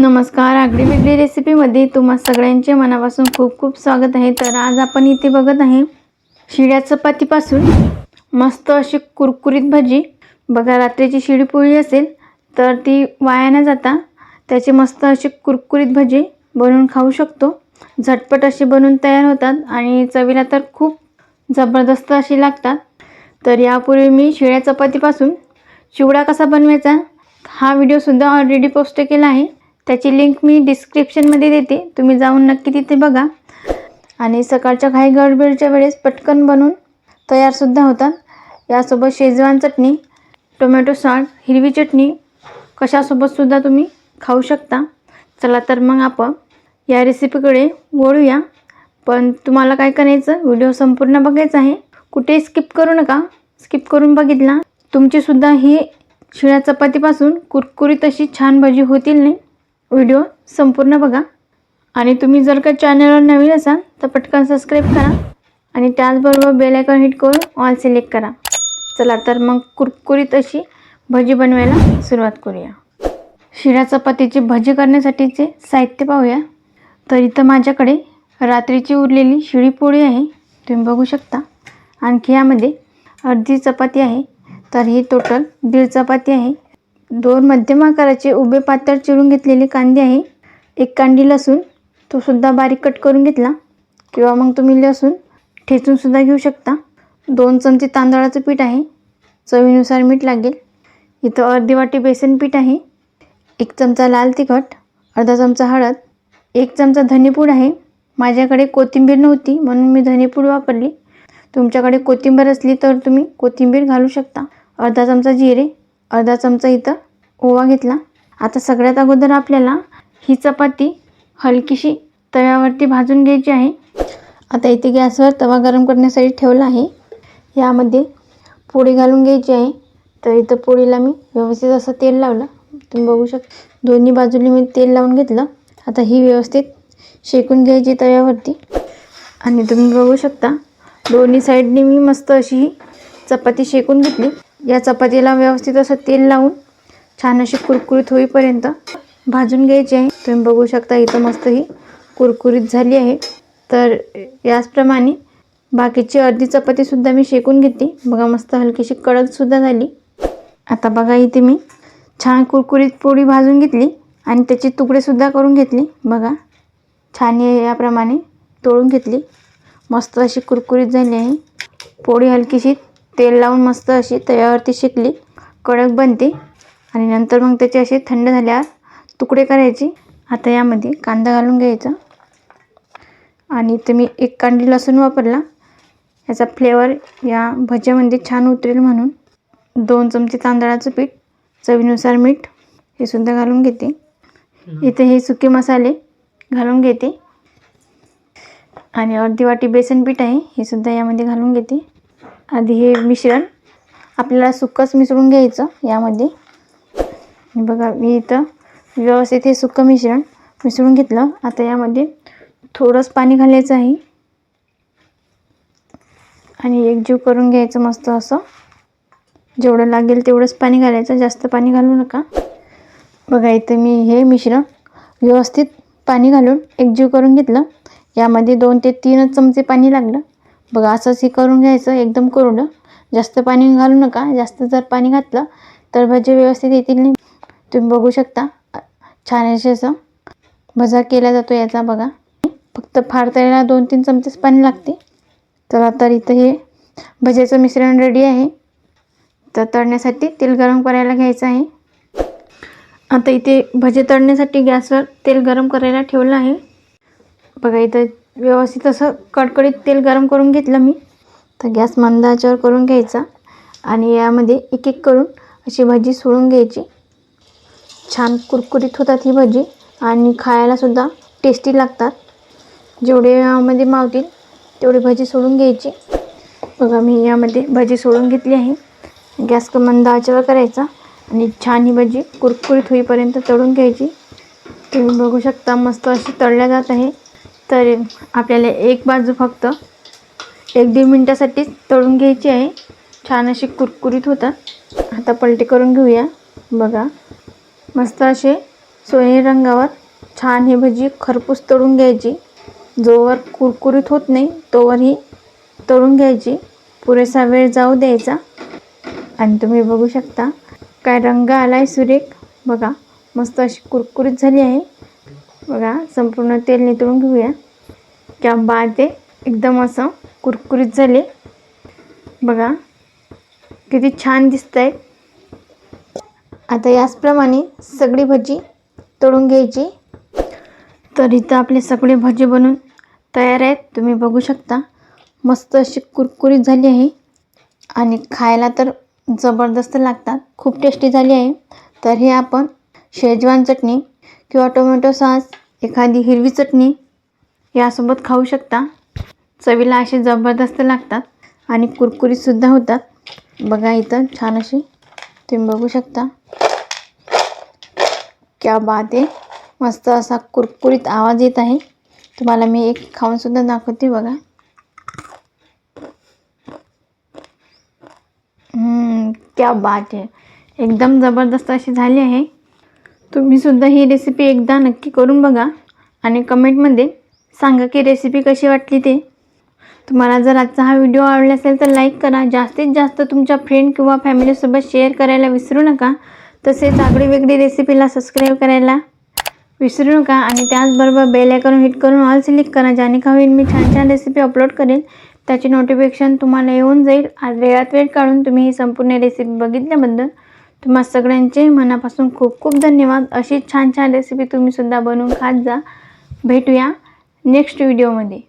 नमस्कार आगडी वेगळी रेसिपीमध्ये तुम्हा सगळ्यांचे मनापासून खूप खूप स्वागत आहे. तर आज आपण इथे बघत आहे शिळ्या चपातीपासून मस्त अशी कुरकुरीत भजी. बघा रात्रीची शिळी पोळी असेल तर ती वाया न जाता त्याची मस्त अशी कुरकुरीत भजी बनवून खाऊ शकतो. झटपट अशी बनवून तयार होतात आणि चवीला तर खूप जबरदस्त अशी लागतात. तर यापूर्वी मी शिळ्या चपातीपासून चिवडा कसा बनवायचा हा व्हिडिओसुद्धा ऑलरेडी पोस्ट केला आहे. त्याची लिंक मी डिस्क्रिप्शनमध्ये देते. तुम्ही जाऊन नक्की तिथे बघा. आणि सकाळच्या घाई गडबडीच्या वेळेस पटकन बनवून तयारसुद्धा होतात. यासोबत शेजवान चटणी टोमॅटो सॉल्ट हिरवी चटणी कशासोबतसुद्धा तुम्ही खाऊ शकता. चला तर मग आपण या रेसिपीकडे वळूया. पण तुम्हाला काय करायचं व्हिडिओ संपूर्ण बघायचा आहे. कुठे स्किप करू नका. स्किप करून बघितला. तुमचीसुद्धा ही शिळ्या चपातीपासून कुरकुरीत अशी छान भजी होतील नाही? व्हिडिओ संपूर्ण बघा. आणि तुम्ही जर का चॅनलवर नवीन असाल तर पटकन सबस्क्राईब करा. आणि त्याचबरोबर बेलायकॉन हिट करून ऑल सिलेक्ट करा. चला तर मग कुरकुरीत अशी भजी बनवायला सुरुवात करूया. शिळ्या चपातीची भजी करण्यासाठीचे साहित्य पाहूया. तर इथं माझ्याकडे रात्रीची उरलेली शिळी पोळी आहे. तुम्ही बघू शकता. आणखी यामध्ये अर्धी चपाती आहे. तर ही टोटल दीड चपाती आहे. दोन मध्यम आकाराचे उभे पातळ चिरून घेतलेले कांदे आहे. एक कांडी लसूण तो सुद्धा बारीक कट करून घेतला. किंवा मग तुम्ही लसूण ठेचूनसुद्धा घेऊ शकता. दोन चमचे तांदळाचं पीठ आहे. चवीनुसार मीठ लागेल. इथं अर्धी वाटी बेसन पीठ आहे. एक चमचा लाल तिखट अर्धा चमचा हळद एक चमचा धनेपूड आहे. माझ्याकडे कोथिंबीर नव्हती म्हणून मी धनेपूड वापरली. तुमच्याकडे कोथिंबीर असली तर तुम्ही कोथिंबीर घालू शकता. अर्धा चमचा जिरे अर्धा चमचा इथं ओवा घेतला. आता सगळ्यात अगोदर आपल्याला ही चपाती हलकीशी तव्यावरती भाजून घ्यायची आहे. आता इथे गॅसवर तवा गरम करण्यासाठी ठेवला आहे. यामध्ये पोळी घालून घ्यायची आहे. तर इथं पोळीला मी व्यवस्थित असं तेल लावलं. तुम्ही बघू शकता दोन्ही बाजूनी मी तेल लावून घेतलं. आता ही व्यवस्थित शेकून घ्यायची तव्यावरती. आणि तुम्ही बघू शकता दोन्ही साईडनी मी मस्त अशी ही चपाती शेकून घेतली. या चपातीला व्यवस्थित असं तेल लावून छान अशी कुरकुरीत होईपर्यंत भाजून घ्यायची आहे. तुम्ही बघू शकता इथं मस्त ही कुरकुरीत झाली आहे. तर याचप्रमाणे बाकीची अर्धी चपातीसुद्धा मी शेकून घेतली बघा मस्त हलकीशी कडकसुद्धा झाली. आता बघा इथे मी छान कुरकुरीत पोळी भाजून घेतली आणि त्याचे तुकडेसुद्धा करून घेतली. बघा छान याप्रमाणे तोळून घेतली. मस्त अशी कुरकुरीत झाली आहे. पोळी हलकीशी तेल लावून मस्त अशी तव्यावरती शेकली कडक बनते. आणि नंतर मग त्याचे असे थंड झाल्यावर तुकडे करायचे. आता यामध्ये कांदा घालून घ्यायचा. आणि इथे मी एक कांडी लसूण वापरला. याचा फ्लेवर या भज्यामध्ये छान उतरेल म्हणून. दोन चमचे तांदळाचं पीठ चवीनुसार मीठ हे सुद्धा घालून घेते. इथे हे सुके मसाले घालून घेते. आणि अर्धी वाटी बेसन पीठ आहे हे सुद्धा यामध्ये घालून घेते. आधी हे मिश्रण आपल्याला सुकंच मिसळून घ्यायचं यामध्ये. बघा मी इथं व्यवस्थित हे सुकं मिश्रण मिसळून घेतलं. आता यामध्ये थोडंच पाणी घालायचं आहे. आणि एकजीव करून घ्यायचं मस्त असं. जेवढं लागेल तेवढंच पाणी घालायचं. जास्त पाणी घालू नका. बघा इथं मी हे मिश्रण व्यवस्थित पाणी घालून एकजीव करून घेतलं. यामध्ये दोन ते तीनच चमचे पाणी लागलं. बघा असंच हे करून घ्यायचं एकदम करून जास्त पाणी घालू नका जास्त जर पाणी घातलं तर भजे व्यवस्थित येतील नाही. तुम्ही बघू शकता छान असे असं भजा केला जातो याचा बघा. फक्त फार तळ्याला दोन तीन चमचेच पाणी लागते. तर आता इथं हे भज्याचं मिश्रण रेडी आहे. तर तळण्यासाठी तेल गरम करायला घ्यायचं आहे. आता इथे भजे तळण्यासाठी गॅसवर तेल गरम करायला ठेवलं आहे. बघा इथं व्यवस्थित असं कडकडीत तेल गरम करून घेतलं मी. तर गॅस मंद आचेवर करून घ्यायचा आणि यामध्ये एक एक करून अशी भजी सोडून घ्यायची. छान कुरकुरीत होतात ही भजी आणि खायलासुद्धा टेस्टी लागतात. जेवढे यामध्ये मावतील तेवढी भजी सोडून घ्यायची. बघा मी यामध्ये भजी सोडून घेतली आहे. गॅस क मंद आचेवर करायचा आणि छान ही भजी कुरकुरीत होईपर्यंत तळून घ्यायची. तुम्ही बघू शकता मस्त अशी तळल्या जात आहे. तर आपल्याला एक बाजू फक्त एक दीड मिनटासाठीच तळून घ्यायची आहे. छान अशी कुरकुरीत होतात. आता पलटी करून घेऊया. बघा. मस्त असे सोनेरी रंगावर छान ही भजी खरपूस तळून घ्यायची. जोवर कुरकुरीत होत नाही तोवर ही तळून घ्यायची. पुरेसा वेळ जाऊ द्यायचा. आणि तुम्ही बघू शकता. काय रंग आला आहे सुरेख. बघा. मस्त अशी कुरकुरीत झाली आहे. बघा संपूर्ण तेल नितळून घेऊया. क्या बाद ते एकदम असं कुरकुरीत झाले. बघा किती छान दिसत आहे आता याचप्रमाणे सगळी भजी तळून घ्यायची. तर इथं आपले सगळे भजी बनून तयार आहेत. तुम्ही बघू शकता मस्त अशी कुरकुरीत झाली आहे. आणि खायला तर जबरदस्त लागतात. खूप टेस्टी झाली आहे. तर हे आपण शेजवान चटणी किंवा टोमॅटो सॉस एखादी हिरवी चटणी यासोबत खाऊ शकता. चवीला असे जबरदस्त लागतात आणि कुरकुरीतसुद्धा होतात. बघा इथं छान अशी तुम्ही बघू शकता. क्या बात आहे. मस्त असा कुरकुरीत आवाज येत आहे. तुम्हाला मी एक खाऊनसुद्धा दाखवते बघा. क्या बात आहे. एकदम जबरदस्त अशी झाली आहे. तुम्हीसुद्धा ही रेसिपी एकदा नक्की करून बघा आणि कमेंटमध्ये सांगा की रेसिपी कशी वाटली ते. तुम्हाला जर आजचा हा व्हिडिओ आवडला असेल तर लाईक करा. जास्तीत जास्त तुमच्या फ्रेंड किंवा फॅमिलीसोबत शेअर करायला विसरू नका. तसेच आगळी वेगळी रेसिपीला सबस्क्राईब करायला विसरू नका. आणि त्याचबरोबर बेल आयकॉन हिट करून ऑल सिलेक्ट करा. ज्याने का होईल मी छान छान रेसिपी अपलोड करेन त्याची नोटिफिकेशन तुम्हाला येऊन जाईल. आज वेळात वेळ काढून तुम्ही ही संपूर्ण रेसिपी बघितल्याबद्दल तुम्हा सगळ्यांचे मनापासून खूप खूप धन्यवाद. अशी छान छान रेसिपी तुम्हीसुद्धा बनवून खात जा. भेटूया नेक्स्ट व्हिडिओमध्ये